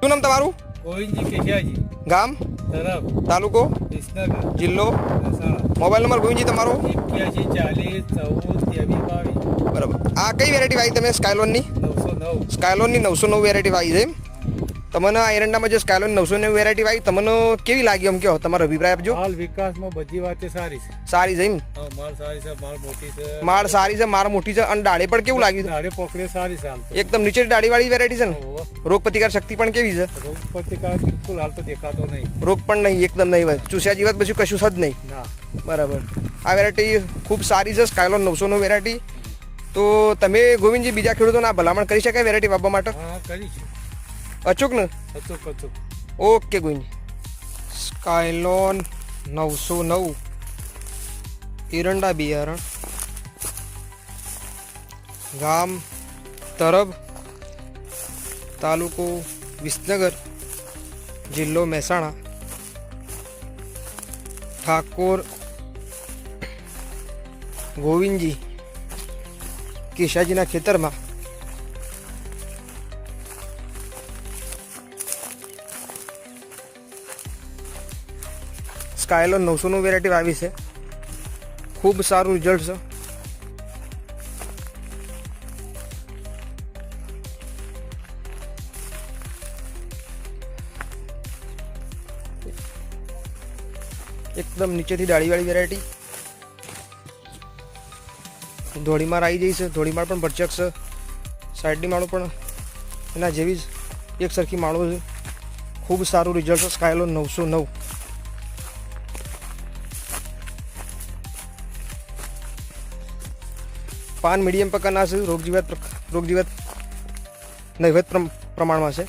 શું નામ તમારું? ગોવિંદજી કેશિયાજી ગામ? તરફ. તાલુકો? વિસનગર જિલ્લો? મોબાઈલ નંબર ગોવિંદજી તમારો? એક્યાસી ચાલીસ ચૌદ ત્રેવીસ બાવીસ. બરાબર. આ કઈ વેરાયટી વાવી તમે? સ્કાયલોનની નવસો નવ. સ્કાયલોનની નવસો નવ વેરાયટી વાવી છે એમ? તમને આ એરંડામાં જે સ્કાયલોન નવસો નવ વેરાયટી વાવી તમને કેવી લાગી એમ કહો? તમારો અભિપ્રાય આપજો. હાલ વિકાસમાં બધી વાતે સારી છે. સારી છે એમ? માળ સારી છે માળ મોટી છે. માળ સારી છે માર મોટી છે અને ડાળી પણ કેવું લાગ્યું દાડે પકડે સારી છે એકદમ નીચે ડાળીવાળી વેરાયટી છે ને? રોગ પ્રતિકાર શક્તિ પણ કેવી છે? રોગ પ્રતિકાર બિલકુલ હાલ તો દેખાતો નહીં. રોગ પણ નહીં એકદમ નહીં ચૂસ્યા જીવત પછી કશું જ નહીં. બરાબર. આ વેરાયટી ખૂબ સારી છે સ્કાયલોન નવસો નો વેરાયટી. તો તમે ગોવિંદજી બીજા ખેડૂતોને આ ભલામણ કરી શકાય વેરાયટી વાપવા માટે? કરી છે. અચૂક ને? અચૂક અચૂક. ઓકે ગોવિંદજી સ્કાયલોન નવસો નવ. એરંડા બિયારણ. ગામ તરબ તાલુકો વિસનગર જિલ્લો મહેસાણા. ઠાકોર ગોવિંદજી કેશાજીના ખેતરમાં સ્કાયલોન નવસોનું વેરાયટી આવી છે. ખૂબ સારું રિઝલ્ટ છે. એકદમ નીચેથી ડાળીવાળી વેરાયટી. ધોળીમાર આવી જઈ છે. ધોળીમાર પણ ભરચક છે. સાઈડની માળો પણ એના જેવી જ એક સરખી માળો છે. ખૂબ સારું રિઝલ્ટ છે. સ્કાયલો નવસો નવ. પાન મીડિયમ પ્રકારના છે રોગજીવાત રોગજીવાત રોગ જીવાત નૈવત પ્રમાણમાં છે.